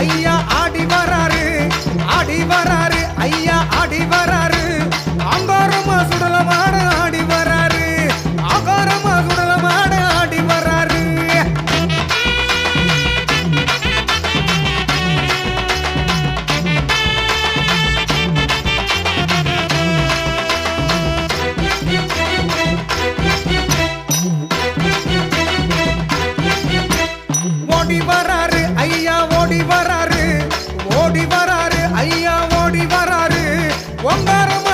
ஐயா ஆடி வராரு ஆடி வராரு ஐயா ஆடி வராரு. ஆங்காரமா சுடலமான ஆடி வராரு ஆங்காரமா சுடலமான ஆடி வராரு. ஓடி வர ஐயா ஓடி வராரு. ஒங்காரம்